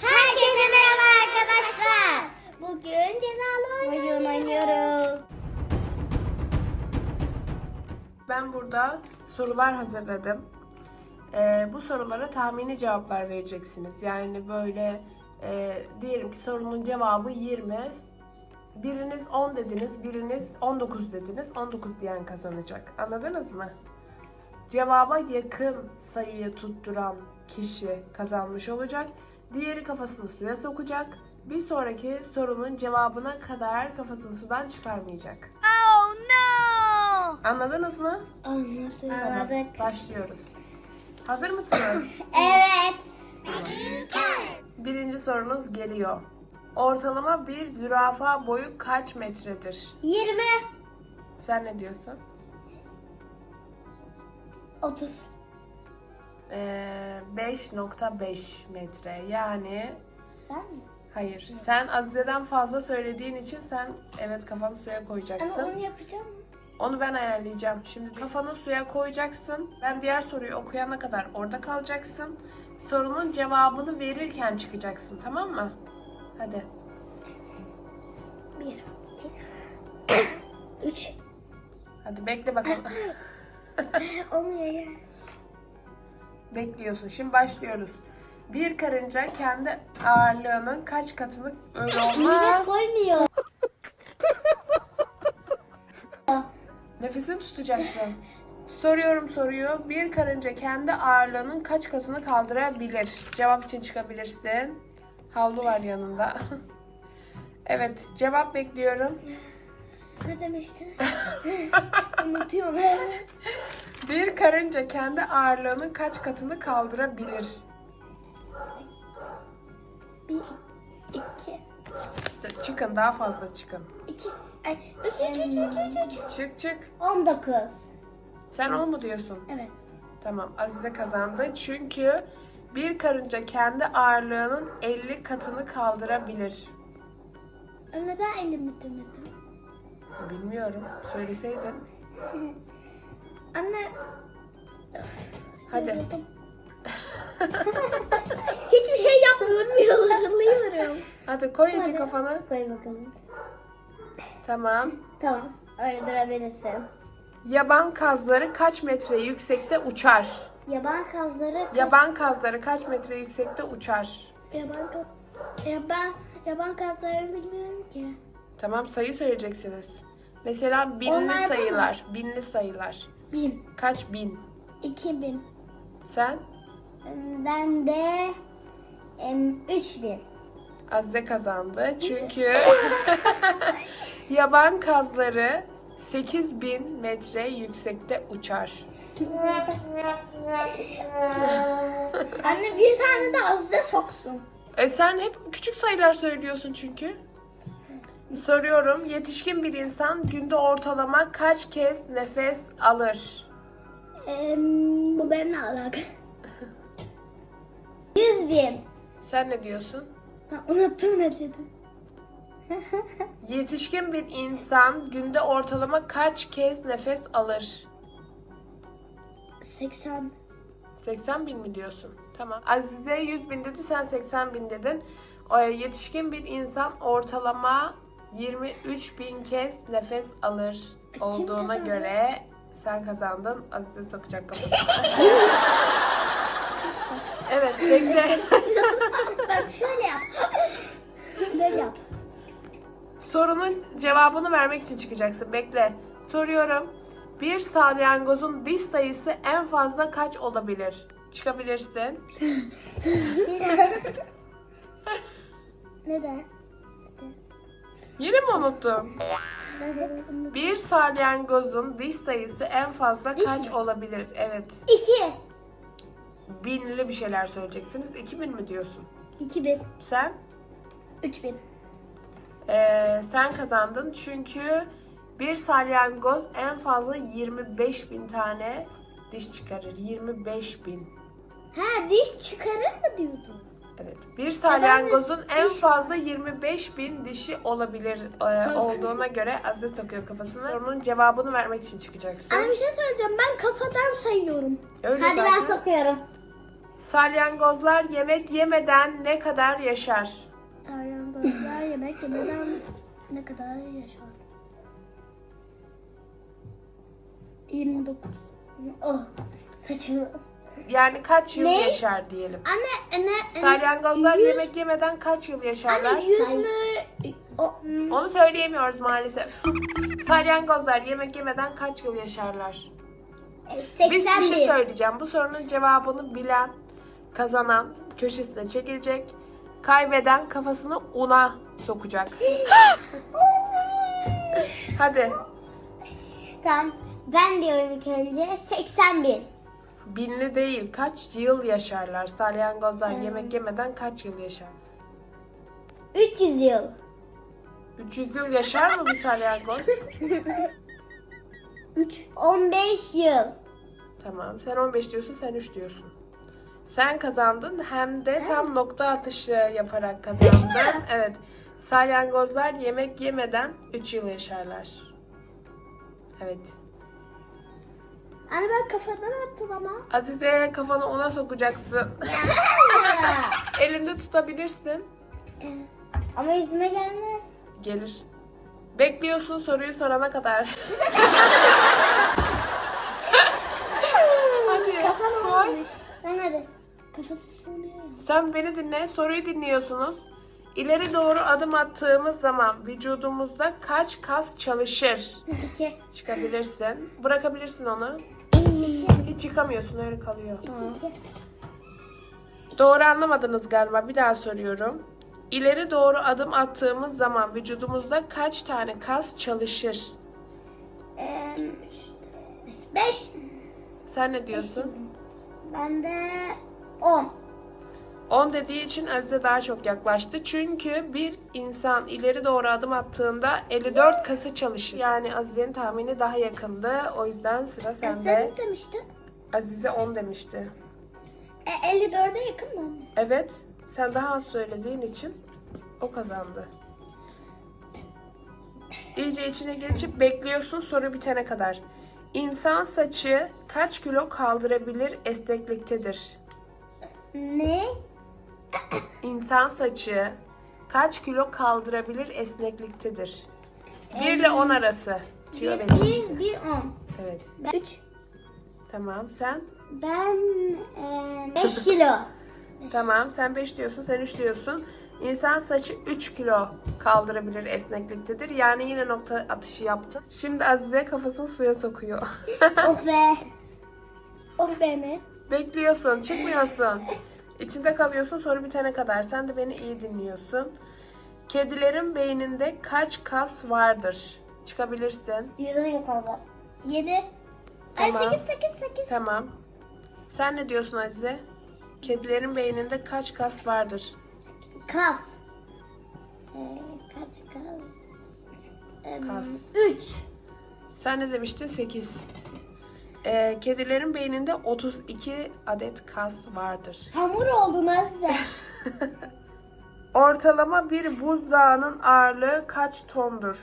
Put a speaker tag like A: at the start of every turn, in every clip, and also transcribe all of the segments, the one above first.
A: Herkese merhaba arkadaşlar. Bugün cezalı oyun oynuyoruz.
B: Ben burada sorular hazırladım. Ee, bu sorulara tahmini cevaplar vereceksiniz. Yani böyle e, diyelim ki sorunun cevabı 20. Biriniz 10 dediniz, biriniz 19 dediniz. 19 diyen kazanacak. Anladınız mı? Cevaba yakın sayıyı tutturan kişi kazanmış olacak. Diğeri kafasını suya sokacak. Bir sonraki sorunun cevabına kadar kafasını sudan çıkarmayacak.
A: Oh no.
B: Anladınız mı?
A: Anladık. Anladık.
B: Başlıyoruz. Hazır mısınız?
A: Evet.
B: Birinci sorunuz geliyor. Ortalama bir zürafa boyu kaç metredir?
A: 20.
B: Sen ne diyorsun?
A: 30.
B: Ee, 5.5 metre. Yani
A: Ben mi?
B: hayır. Sen Azize'den fazla söylediğin için sen evet kafanı suya
A: Ama
B: koyacaksın.
A: onu yapacağım mı?
B: Onu ben ayarlayacağım. Şimdi kafanı suya koyacaksın. Ben diğer soruyu okuyana kadar orada kalacaksın. Sorunun cevabını verirken çıkacaksın. Tamam mı? Hadi.
A: 1, 2, 3.
B: Hadi bekle bakalım.
A: Olmuyor ya.
B: Bekliyorsun. Şimdi başlıyoruz. Bir karınca kendi ağırlığının kaç katını öyle
A: Millet
B: olmaz.
A: koymuyor.
B: Nefesini tutacaksın. Soruyorum soruyu. Bir karınca kendi ağırlığının kaç katını kaldırabilir? Cevap için çıkabilirsin. Havlu var yanında. evet, cevap bekliyorum.
A: Ne demiştin? Unutuyorum.
B: Bir karınca kendi ağırlığının kaç katını kaldırabilir?
A: 1, 2,
B: Çıkın, daha fazla çıkın.
A: 2, ay 3, 3, 3, 3, 3.
B: Çık çık.
A: 19.
B: Sen o mu diyorsun?
A: Evet.
B: Tamam Azize kazandı. Çünkü bir karınca kendi ağırlığının 50 katını kaldırabilir.
A: Neden 50 metre?
B: Bilmiyorum. Söyleseydin.
A: Anne.
B: Hadi.
A: Hiçbir şey yapmıyorum. Yoruluyorum.
B: Hadi koy iyice
A: Hadi.
B: kafana.
A: Koy bakalım.
B: Tamam.
A: Tamam. Öyle durabilirsin.
B: Yaban kazları kaç metre yüksekte uçar?
A: Yaban kazları kaç-
B: Yaban kazları kaç metre yüksekte uçar?
A: Yaban kaz... Yaban, yaban kazlarını bilmiyorum ki.
B: Tamam sayı söyleyeceksiniz. Mesela binli
A: Onlar
B: sayılar. Binli sayılar.
A: Bin.
B: Kaç bin?
A: iki bin.
B: Sen?
A: Ben de em, üç bin.
B: Azize kazandı. Çünkü yaban kazları 8000 metre yüksekte uçar.
A: Anne bir tane de azıca soksun.
B: E sen hep küçük sayılar söylüyorsun çünkü. Soruyorum. Yetişkin bir insan günde ortalama kaç kez nefes alır?
A: Em, bu benimle alakalı. Yüz bin.
B: Sen ne diyorsun?
A: Ha, unuttum ne dedim.
B: Yetişkin bir insan günde ortalama kaç kez nefes alır?
A: 80.
B: 80 bin mi diyorsun? Tamam. Azize 100 bin dedi, sen 80 bin dedin. O, yetişkin bir insan ortalama 23 bin kez nefes alır olduğuna
A: kazandı?
B: göre sen kazandın. Azize sokacak kafasına. evet, bekle.
A: Bak şöyle yap. Böyle yap.
B: Sorunun cevabını vermek için çıkacaksın. Bekle. Soruyorum. Bir salyangozun diş sayısı en fazla kaç olabilir? Çıkabilirsin.
A: Neden?
B: Yine mi unuttun? Bir salyangozun diş sayısı en fazla kaç olabilir? Evet.
A: İki.
B: Binli bir şeyler söyleyeceksiniz. 2000 mi diyorsun?
A: İki bin.
B: Sen?
A: Üç bin.
B: Ee, sen kazandın çünkü bir salyangoz en fazla 25 bin tane diş çıkarır. 25 bin.
A: Ha diş çıkarır mı diyordun?
B: Evet. Bir salyangozun en fazla 25 bin dişi olabilir e, olduğuna göre Azize sokuyor kafasını. Sorunun cevabını vermek için çıkacaksın.
A: Anne bir şey söyleyeceğim. Ben kafadan sayıyorum.
B: Öyle
C: Hadi ben
B: zaten.
C: sokuyorum.
B: Salyangozlar yemek yemeden ne kadar yaşar?
A: Salyangozlar yemek yemeden ne kadar yaşar? 29.
C: Oh saçımı.
B: Yani kaç yıl
C: Ne?
B: yaşar diyelim.
A: Anne ne?
B: Salyangozlar
A: yüz-
B: yemek yemeden kaç yıl yaşarlar?
A: Anne yüz mü? O,
B: Onu söyleyemiyoruz maalesef. Salyangozlar yemek yemeden kaç yıl yaşarlar?
C: E,
B: Biz bir
C: 81.
B: şey söyleyeceğim. Bu sorunun cevabını bilen, kazanan köşesine çekilecek. Kaybeden kafasını una sokacak. Hadi.
C: Tamam. Ben diyorum ilk önce 81.
B: Binli değil. Kaç yıl yaşarlar? Salyangozlar
C: Hmm.
B: yemek yemeden kaç yıl yaşar?
C: 300 yıl.
B: 300 yıl yaşar mı bir salyangoz?
C: 3. 15 yıl.
B: Tamam. Sen 15 diyorsun, sen 3 diyorsun. Sen kazandın hem de tam nokta atışı yaparak kazandın. Evet. Salyangozlar yemek yemeden 3 yıl yaşarlar. Evet.
A: Anne ben kafadan attım ama.
B: Azize kafanı ona sokacaksın. Elinde tutabilirsin.
C: Ama yüzüme gelmez.
B: Gelir. Bekliyorsun soruyu sorana kadar. Hadi
A: Olmuş.
C: Ben hadi.
A: Kafası sığmıyor.
B: Sen beni dinle, soruyu dinliyorsunuz. İleri doğru adım attığımız zaman vücudumuzda kaç kas çalışır?
C: 2.
B: Çıkabilirsin. Bırakabilirsin onu. Hiç çıkamıyorsun, öyle kalıyor.
C: 2.
B: Doğru anlamadınız galiba. Bir daha soruyorum. İleri doğru adım attığımız zaman vücudumuzda kaç tane kas çalışır?
C: 5.
B: Sen ne diyorsun?
C: Ben de 10.
B: 10 dediği için Azize daha çok yaklaştı. Çünkü bir insan ileri doğru adım attığında 54 kası çalışır. Yani Azize'nin tahmini daha yakındı. O yüzden sıra sende.
A: Sen demiştin.
B: Azize 10 demişti.
A: E, 54'e yakın mı anne?
B: Evet. Sen daha az söylediğin için o kazandı. İyice içine geçip bekliyorsun soru bitene kadar. İnsan saçı kaç kilo kaldırabilir esnekliktedir?
C: Ne?
B: İnsan saçı kaç kilo kaldırabilir esnekliktedir? 1 ile 10 arası. Tüyo benim
C: 1
B: size.
C: 1 10.
B: Evet.
A: 3.
B: Tamam. Sen?
C: Ben 5 kilo.
B: Tamam. Sen 5 diyorsun. Sen 3 diyorsun. İnsan saçı 3 kilo kaldırabilir esnekliktedir. Yani yine nokta atışı yaptın. Şimdi Azize kafasını suya sokuyor.
C: of be.
A: Oh be mi?
B: Bekliyorsun. Çıkmıyorsun. İçinde kalıyorsun soru bitene kadar. Sen de beni iyi dinliyorsun. Kedilerin beyninde kaç kas vardır? Çıkabilirsin.
C: Yüzüm yapalım.
A: 7. Ay
B: Tamam.
A: 8 8 8.
B: Tamam. Sen ne diyorsun Azize? Kedilerin beyninde kaç kas vardır?
C: Kas. Ee, kaç kas?
B: Kas.
C: 3.
B: Sen ne demiştin? 8. Ee, kedilerin beyninde 32 adet kas vardır.
A: Hamur oldu Nazlı.
B: Ortalama bir buzdağının ağırlığı kaç tondur?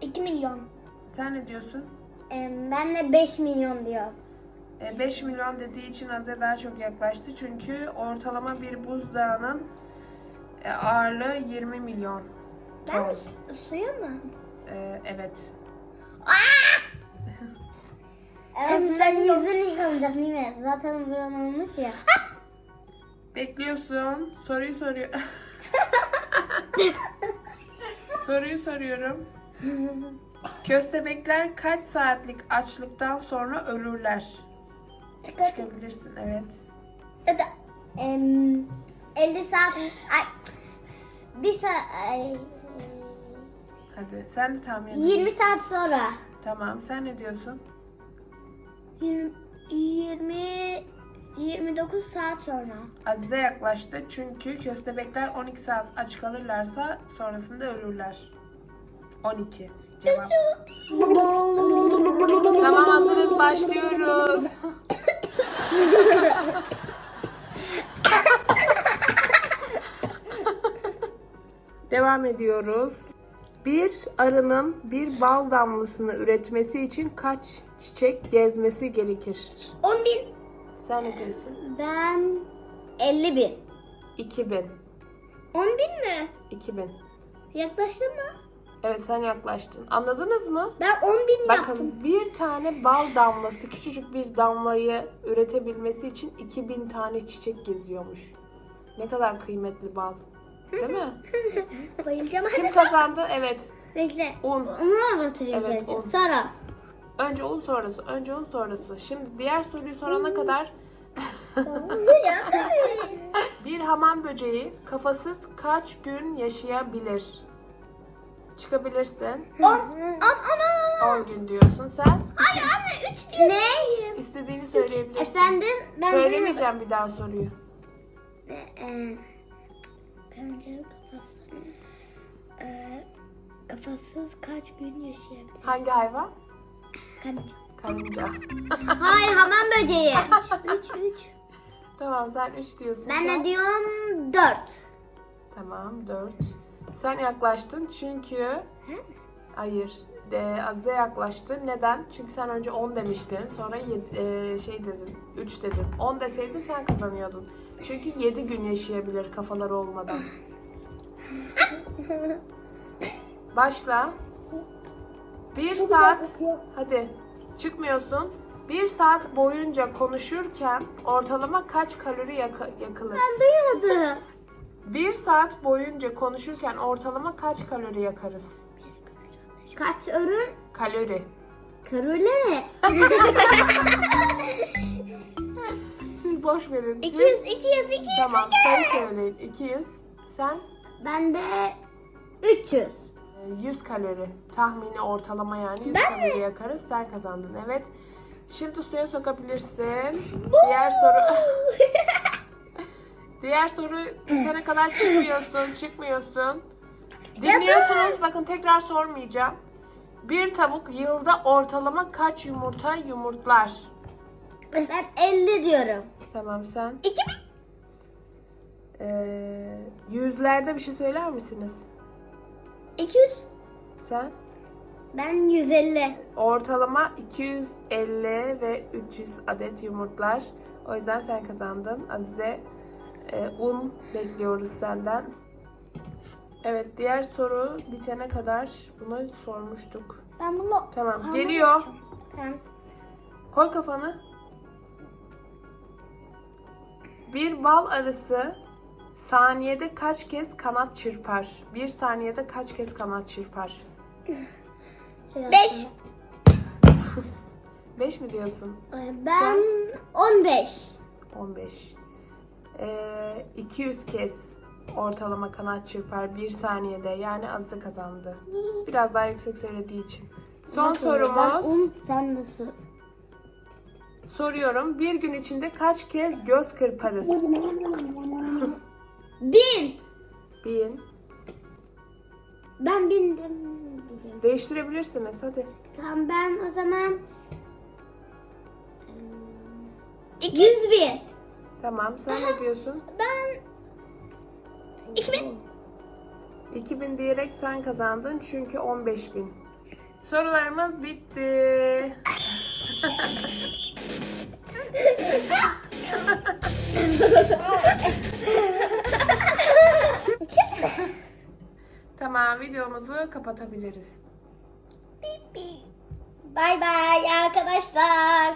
A: 2 milyon.
B: Sen ne diyorsun?
C: ben de 5 milyon diyor.
B: Ee, 5 milyon dediği için Azize daha çok yaklaştı. Çünkü ortalama bir buzdağının e, ağırlığı 20 milyon
A: Ben su- suya mı?
B: Ee, evet.
C: Temizlen yüzünü yıkamayacak değil mi? Zaten buran olmuş ya.
B: Bekliyorsun. Soruyu soruyor. Soruyu soruyorum. Köstebekler kaç saatlik açlıktan sonra ölürler?
A: Et.
B: Çıkabilirsin evet.
A: Ya da
C: Em, 50 saat. Ay. Bir saat. Ay,
B: Hadi sen de tahmin et.
C: 20 saat sonra.
B: Tamam sen ne diyorsun?
A: 20 20 29 saat sonra.
B: Azize yaklaştı çünkü köstebekler 12 saat aç kalırlarsa sonrasında ölürler. 12 cevap. Tamam hazırız başlıyoruz. Devam ediyoruz. Bir arının bir bal damlasını üretmesi için kaç çiçek gezmesi gerekir?
A: 10 bin.
B: Sen ne diyorsun?
C: Ben 50 bin.
B: 2000.
A: 10 bin mi?
B: 2000.
A: Yaklaştın mı?
B: Evet sen yaklaştın. Anladınız mı?
A: Ben 10 bin
B: Bakın
A: yaptım.
B: bir tane bal damlası küçücük bir damlayı üretebilmesi için 2000 tane çiçek geziyormuş. Ne kadar kıymetli bal. Değil mi?
A: Bayılacağım.
B: Kim
A: Hadi
B: kazandı? Evet.
C: Bekle.
B: Un.
C: Onu mu batırayım
B: Evet, un.
C: Sonra.
B: Önce un sonrası. Önce un sonrası. Şimdi diğer soruyu sorana kadar
C: ya tabii.
B: bir hamam böceği kafasız kaç gün yaşayabilir? Çıkabilirsin.
A: 10. Ana.
B: 10 gün diyorsun sen.
A: Ay anne 3 diyor.
C: Ne?
B: İstediğini söyleyebilirsin.
C: Efendim? Ben
B: Söylemeyeceğim bir daha soruyu.
C: Ee,
A: Pencere kafası. Ee, kafasız kaç gün yaşayabilir?
B: Hangi hayvan?
A: Kanka.
B: Karınca.
C: hayır hamam böceği.
A: 3 3.
B: Tamam sen 3 diyorsun.
C: ben
B: sen.
C: de diyorum 4.
B: Tamam 4. Sen yaklaştın çünkü... Hayır. De, Azize yaklaştı. Neden? Çünkü sen önce 10 demiştin. Sonra yed- e, şey dedin. 3 dedin. 10 deseydin sen kazanıyordun. Çünkü 7 gün yaşayabilir kafaları olmadan. Başla. 1 saat. Hadi. Çıkmıyorsun. 1 saat boyunca konuşurken ortalama kaç kalori yaka- yakılır?
C: Ben duymadım.
B: 1 saat boyunca konuşurken ortalama kaç kalori yakarız?
C: Kaç ürün?
B: Kalori.
C: Ne?
B: Siz boş verin. Siz...
A: 200 200 200.
B: Tamam sayı söyleyin. 200. Sen
C: Ben de 300.
B: e, 100 kalori. Tahmini ortalama yani 100 kalori yakarız. Sen kazandın. Evet. Şimdi suya sokabilirsin. Diğer soru... Diğer soru bitene kadar çıkmıyorsun, çıkmıyorsun. Dinliyorsunuz. Bakın tekrar sormayacağım. Bir tavuk yılda ortalama kaç yumurta yumurtlar?
C: Ben 50 diyorum.
B: Tamam sen.
A: 2000.
B: Ee, yüzlerde bir şey söyler misiniz?
A: 200.
B: Sen?
C: Ben 150.
B: Ortalama 250 ve 300 adet yumurtlar. O yüzden sen kazandın. Azize e, un bekliyoruz senden. Evet diğer soru bitene kadar bunu sormuştuk.
A: Ben bunu
B: Tamam geliyor.
C: Tamam.
B: Koy kafanı. Bir bal arısı saniyede kaç kez kanat çırpar? Bir saniyede kaç kez kanat çırpar?
A: 5.
B: 5 mi diyorsun?
C: Ben 15.
B: 15. Ee, 200 kez ortalama kanat çırpar bir saniyede. Yani azı kazandı. Biraz daha yüksek söylediği için. Son
C: Nasıl? Ben
B: sorumuz.
C: un, sen de su.
B: Soruyorum. Bir gün içinde kaç kez göz kırparız?
C: 1000.
B: Bin.
C: Ben bindim diyeceğim.
B: Değiştirebilirsiniz hadi.
C: Tamam ben o zaman 100 bin.
B: Tamam sen ne diyorsun?
A: Ben 2000.
B: 2000 diyerek sen kazandın çünkü 15.000. Sorularımız bitti. tamam videomuzu kapatabiliriz.
A: Bay bay arkadaşlar.